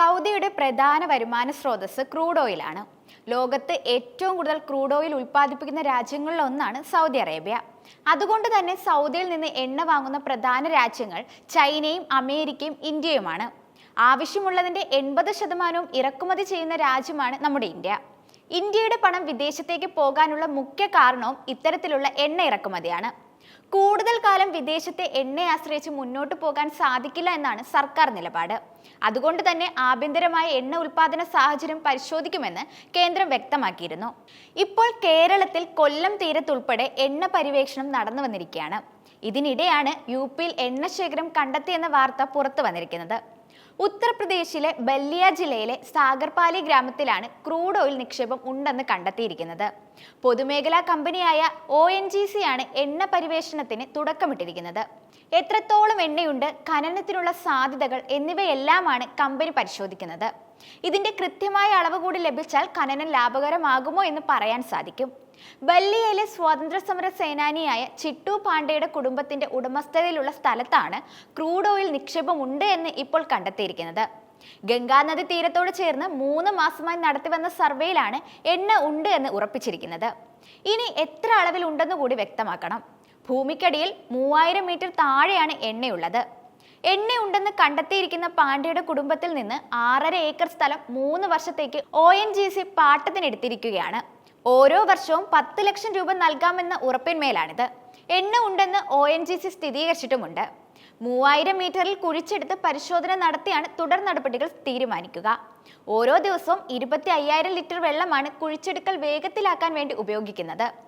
സൗദിയുടെ പ്രധാന വരുമാന സ്രോതസ് ക്രൂഡ് ഓയിലാണ്. ലോകത്ത് ഏറ്റവും കൂടുതൽ ക്രൂഡ് ഓയിൽ ഉൽപ്പാദിപ്പിക്കുന്ന രാജ്യങ്ങളിലൊന്നാണ് സൗദി അറേബ്യ. അതുകൊണ്ട് തന്നെ സൗദിയിൽ നിന്ന് എണ്ണ വാങ്ങുന്ന പ്രധാന രാജ്യങ്ങൾ ചൈനയും അമേരിക്കയും ഇന്ത്യയുമാണ്. ആവശ്യമുള്ളതിന്റെ എൺപത് ശതമാനവും ഇറക്കുമതി ചെയ്യുന്ന രാജ്യമാണ് നമ്മുടെ ഇന്ത്യ. ഇന്ത്യയുടെ പണം വിദേശത്തേക്ക് പോകാനുള്ള മുഖ്യ കാരണവും ഇത്തരത്തിലുള്ള എണ്ണ ഇറക്കുമതിയാണ്. കൂടുതൽ കാലം വിദേശത്തെ എണ്ണയെ ആശ്രയിച്ച് മുന്നോട്ട് പോകാൻ സാധിക്കില്ല എന്നാണ് സർക്കാർ നിലപാട്. അതുകൊണ്ട് തന്നെ ആഭ്യന്തരമായ എണ്ണ ഉൽപാദന സാഹചര്യം പരിശോധിക്കുമെന്ന് കേന്ദ്രം വ്യക്തമാക്കിയിരുന്നു. ഇപ്പോൾ കേരളത്തിൽ കൊല്ലം തീരത്തുൾപ്പെടെ എണ്ണ പര്യവേഷണം നടന്നു വന്നിരിക്കുകയാണ്. ഇതിനിടെയാണ് യു പിയിൽ എണ്ണ ശേഖരം കണ്ടെത്തിയെന്ന വാർത്ത പുറത്തു വന്നിരിക്കുന്നത്. ഉത്തർപ്രദേശിലെ ബല്ലിയ ജില്ലയിലെ സാഗർപാലി ഗ്രാമത്തിലാണ് ക്രൂഡ് ഓയിൽ നിക്ഷേപം ഉണ്ടെന്ന് കണ്ടെത്തിയിരിക്കുന്നത്. പൊതുമേഖലാ കമ്പനിയായ ഒ എൻ ജി സി ആണ് എണ്ണ പരിവേഷണത്തിന് തുടക്കമിട്ടിരിക്കുന്നത്. എത്രത്തോളം എണ്ണയുണ്ട് ഖനനത്തിനുള്ള സാധ്യതകൾ എന്നിവയെല്ലാമാണ് കമ്പനി പരിശോധിക്കുന്നത്. ഇതിന്റെ കൃത്യമായ അളവ് കൂടി ലഭിച്ചാൽ ഖനനം ലാഭകരമാകുമോ എന്ന് പറയാൻ സാധിക്കും. ബല്ലിയയിലെ സ്വാതന്ത്ര്യ സമര സേനാനിയായ ചിട്ടു പാണ്ഡെയുടെ കുടുംബത്തിന്റെ ഉടമസ്ഥതയിലുള്ള സ്ഥലത്താണ് ക്രൂഡ് ഓയിൽ നിക്ഷേപം ഉണ്ട് എന്ന് ഇപ്പോൾ കണ്ടെത്തിയിരിക്കുന്നത്. ഗംഗാനദി തീരത്തോട് ചേർന്ന് മൂന്ന് മാസമായി നടത്തിവന്ന സർവേയിലാണ് എണ്ണ ഉണ്ട് എന്ന് ഉറപ്പിച്ചിരിക്കുന്നത്. ഇനി എത്ര അളവിൽ ഉണ്ടെന്ന് കൂടി വ്യക്തമാക്കണം. ഭൂമിക്കടിയിൽ മൂവായിരം മീറ്റർ താഴെയാണ് എണ്ണയുള്ളത്. എണ്ണയുണ്ടെന്ന് കണ്ടെത്തിയിരിക്കുന്ന പാണ്ഡ്യയുടെ കുടുംബത്തിൽ നിന്ന് ആറര ഏക്കർ സ്ഥലം മൂന്ന് വർഷത്തേക്ക് ഒ എൻ ജി സി പാട്ടത്തിനെടുത്തിരിക്കുകയാണ്. ഓരോ വർഷവും പത്ത് ലക്ഷം രൂപ നൽകാമെന്ന ഉറപ്പിന്മേലാണിത്. എണ്ണ ഉണ്ടെന്ന് ഒ എൻ ജി സി സ്ഥിരീകരിച്ചിട്ടുമുണ്ട്. മൂവായിരം മീറ്ററിൽ കുഴിച്ചെടുത്ത് പരിശോധന നടത്തിയാണ് തുടർ നടപടികൾ തീരുമാനിക്കുക. ഓരോ ദിവസവും ഇരുപത്തി അയ്യായിരം ലിറ്റർ വെള്ളമാണ് കുഴിച്ചെടുക്കൽ വേഗത്തിലാക്കാൻ വേണ്ടി ഉപയോഗിക്കുന്നത്.